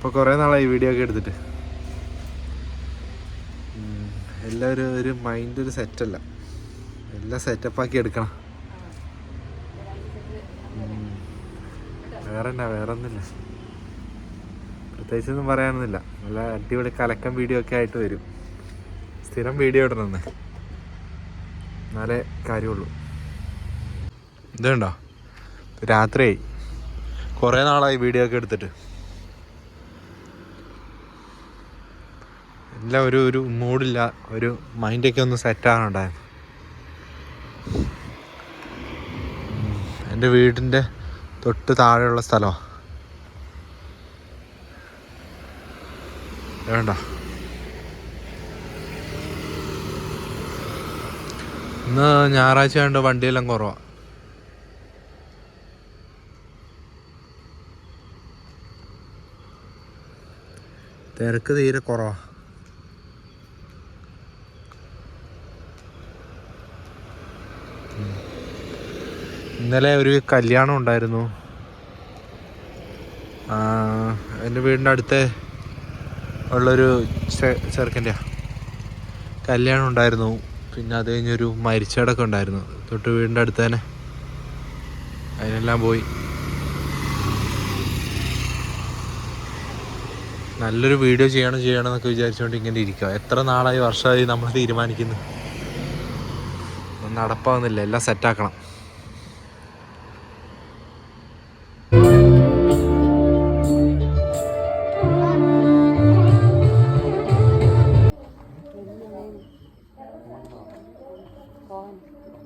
ഇപ്പോൾ കുറേ നാളായി വീഡിയോ ഒക്കെ എടുത്തിട്ട്. എല്ലാവരും ഒരു മൈൻഡ് ഒരു സെറ്റല്ല എല്ലാം സെറ്റപ്പാക്കി എടുക്കണം. വേറെ എന്നാ വേറെ ഒന്നുമില്ല പ്രത്യേകിച്ചൊന്നും പറയാനൊന്നുമില്ല. നല്ല അടിപൊളി കലക്കം വീഡിയോ ഒക്കെ ആയിട്ട് വരും. സ്ഥിരം വീഡിയോ ഇടണമെന്ന് എന്നാലേ കാര്യമുള്ളൂ. ഇതുണ്ടോ? രാത്രിയായി. കുറേ നാളായി വീഡിയോ ഒക്കെ എടുത്തിട്ട്. എല്ലാം ഒരു ഒരു മൂഡില്ല ഒരു മൈൻഡൊക്കെ ഒന്ന് സെറ്റ് ആകാനുണ്ടായിരുന്നു എന്റെ വീടിന്റെ തൊട്ട് താഴെയുള്ള സ്ഥലമാണ് വേണ്ട ഇന്ന് ഞായറാഴ്ച ആയതുകൊണ്ട് വണ്ടിയെല്ലാം കുറവാണ് തിരക്ക് തീരെ കുറവാ. ഇന്നലെ ഒരു കല്യാണം ഉണ്ടായിരുന്നു. എന്റെ വീടിന്റെ അടുത്ത് ഉള്ളൊരു ചെറുക്കന്റെ കല്യാണം ഉണ്ടായിരുന്നു. പിന്നെ അത് കഴിഞ്ഞൊരു മരിച്ചടക്കം ഉണ്ടായിരുന്നു. തൊട്ട് വീടിന്റെ അടുത്ത് തന്നെ അതിനെല്ലാം പോയി. നല്ലൊരു വീഡിയോ ചെയ്യണം ചെയ്യണം എന്നൊക്കെ വിചാരിച്ചുകൊണ്ട് ഇങ്ങനെ ഇരിക്കുക എത്ര നാളായി വർഷമായി നമ്മൾ തീരുമാനിക്കുന്നു. നടപ്പാവുന്നില്ല. എല്ലാം സെറ്റാക്കണം 很多很。